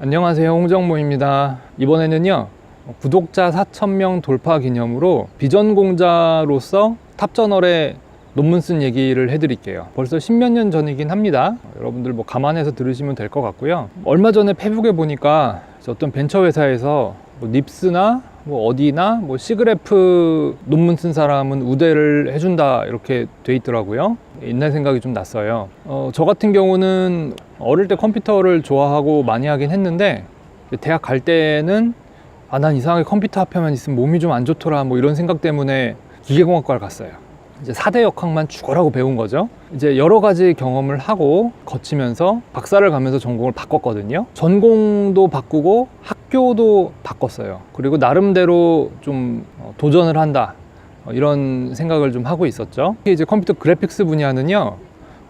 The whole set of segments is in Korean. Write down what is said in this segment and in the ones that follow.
안녕하세요 홍정모입니다. 이번에는요 구독자 4,000명 돌파 기념으로 비전공자로서 탑저널에 논문 쓴 얘기를 해드릴게요. 벌써 십몇 년 전이긴 합니다. 여러분들 뭐 감안해서 들으시면 될 것 같고요. 얼마 전에 페북에 보니까 어떤 벤처 회사에서 뭐 닙스나 뭐 어디나 뭐 시그래프 논문 쓴 사람은 우대를 해준다 이렇게 돼 있더라고요. 옛날 생각이 좀 났어요. 어, 저 같은 경우는 어릴 때 컴퓨터를 좋아하고 많이 하긴 했는데 대학 갈 때는 아 난 이상하게 컴퓨터 앞에만 있으면 몸이 좀 안 좋더라 뭐 이런 생각 때문에 기계공학과를 갔어요. 이제 4대 역학만 죽어라고 배운 거죠. 이제 여러 가지 경험을 하고 거치면서 박사를 가면서 전공을 바꿨거든요. 전공도 바꾸고 학 교도 바꿨어요. 그리고 나름대로 좀 어, 도전을 한다. 어, 이런 생각을 좀 하고 있었죠. 이제 컴퓨터 그래픽스 분야는요.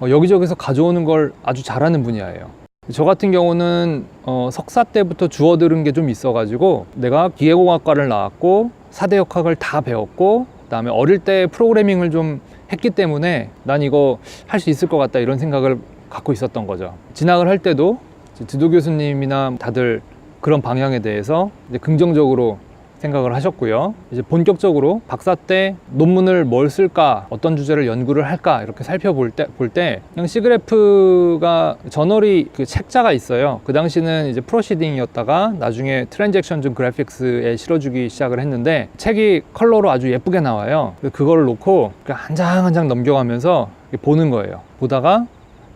어, 여기저기서 가져오는 걸 아주 잘하는 분야예요. 저 같은 경우는 어, 석사 때부터 주워들은 게 좀 있어가지고 내가 기계공학과를 나왔고 4대 역학을 다 배웠고 그다음에 어릴 때 프로그래밍을 좀 했기 때문에 난 이거 할 수 있을 것 같다 이런 생각을 갖고 있었던 거죠. 진학을 할 때도 지도 교수님이나 다들 그런 방향에 대해서 긍정적으로 생각을 하셨고요. 이제 본격적으로 박사 때 논문을 뭘 쓸까, 어떤 주제를 연구를 할까 이렇게 살펴볼 때, 볼 때 그냥 시그래프가 저널이 그 책자가 있어요. 그 당시는 이제 프로시딩이었다가 나중에 트랜잭션 중 그래픽스에 실어주기 시작을 했는데 책이 컬러로 아주 예쁘게 나와요. 그거를 놓고 한 장 한 장 넘겨가면서 보는 거예요. 보다가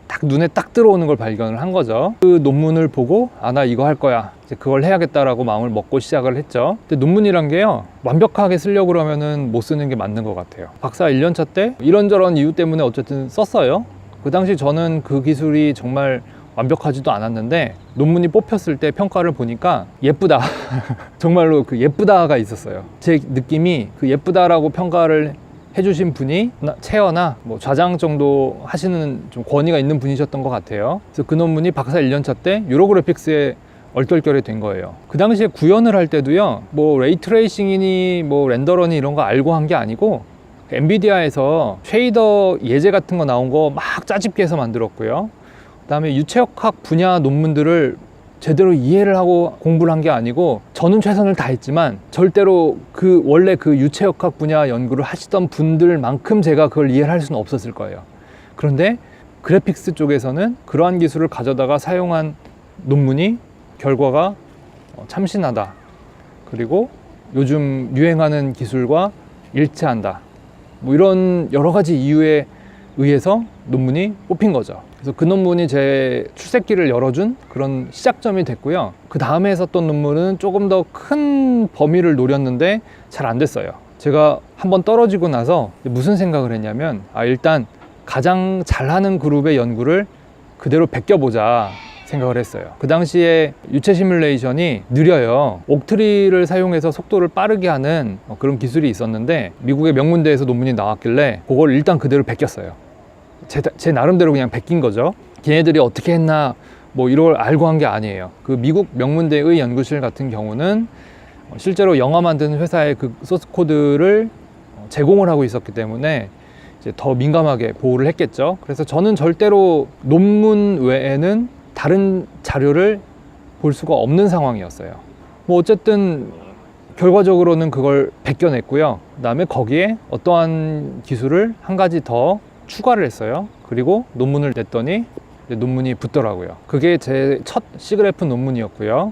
딱 눈에 딱 들어오는 걸 발견을 한 거죠. 그 논문을 보고 아 나 이거 할 거야. 이제 그걸 해야겠다라고 마음을 먹고 시작을 했죠. 근데 논문이란 게요. 완벽하게 쓰려고 그러면은 못 쓰는 게 맞는 것 같아요. 박사 1년차 때 이런저런 이유 때문에 어쨌든 썼어요. 그 당시 저는 그 기술이 정말 완벽하지도 않았는데 논문이 뽑혔을 때 평가를 보니까 예쁘다. 정말로 그 예쁘다가 있었어요. 제 느낌이 그 예쁘다라고 평가를 해주신 분이 나- 체어나 뭐 좌장 정도 하시는 좀 권위가 있는 분이셨던 것 같아요. 그래서 그 논문이 박사 1년차 때 유로그래픽스에 얼떨결에 된 거예요. 그 당시에 구현을 할 때도요, 뭐 레이트레이싱이니 뭐 렌더러니 이런 거 알고 한 게 아니고 엔비디아에서 쉐이더 예제 같은 거 나온 거 막 짜집게 해서 만들었고요. 그 다음에 유체역학 분야 논문들을 제대로 이해를 하고 공부를 한 게 아니고 저는 최선을 다했지만 절대로 그 원래 그 유체역학 분야 연구를 하시던 분들만큼 제가 그걸 이해를 할 수는 없었을 거예요. 그런데 그래픽스 쪽에서는 그러한 기술을 가져다가 사용한 논문이 결과가 어, 참신하다. 그리고 요즘 유행하는 기술과 일치한다. 뭐 이런 여러 가지 이유에 의해서 논문이 뽑힌 거죠. 그래서 그 논문이 제 출세기를 열어준 그런 시작점이 됐고요. 그 다음에 썼던 논문은 조금 더 큰 범위를 노렸는데 잘 안 됐어요. 제가 한번 떨어지고 나서 무슨 생각을 했냐면, 아, 일단 가장 잘하는 그룹의 연구를 그대로 베껴보자 생각을 했어요. 그 당시에 유체 시뮬레이션이 느려요. 옥트리를 사용해서 속도를 빠르게 하는 어, 그런 기술이 있었는데 미국의 명문대에서 논문이 나왔길래 그걸 일단 그대로 베꼈어요. 제, 제 나름대로 그냥 베낀 거죠. 걔네들이 어떻게 했나 뭐 이걸 알고 한 게 아니에요. 그 미국 명문대의 연구실 같은 경우는 어, 실제로 영화 만드는 회사의 그 소스 코드를 어, 제공을 하고 있었기 때문에 이제 더 민감하게 보호를 했겠죠. 그래서 저는 절대로 논문 외에는 다른 자료를 볼 수가 없는 상황이었어요. 뭐 어쨌든 결과적으로는 그걸 베껴냈고요. 그다음에 거기에 어떠한 기술을 한 가지 더 추가를 했어요. 그리고 논문을 냈더니 논문이 붙더라고요. 그게 제 첫 시그래프 논문이었고요.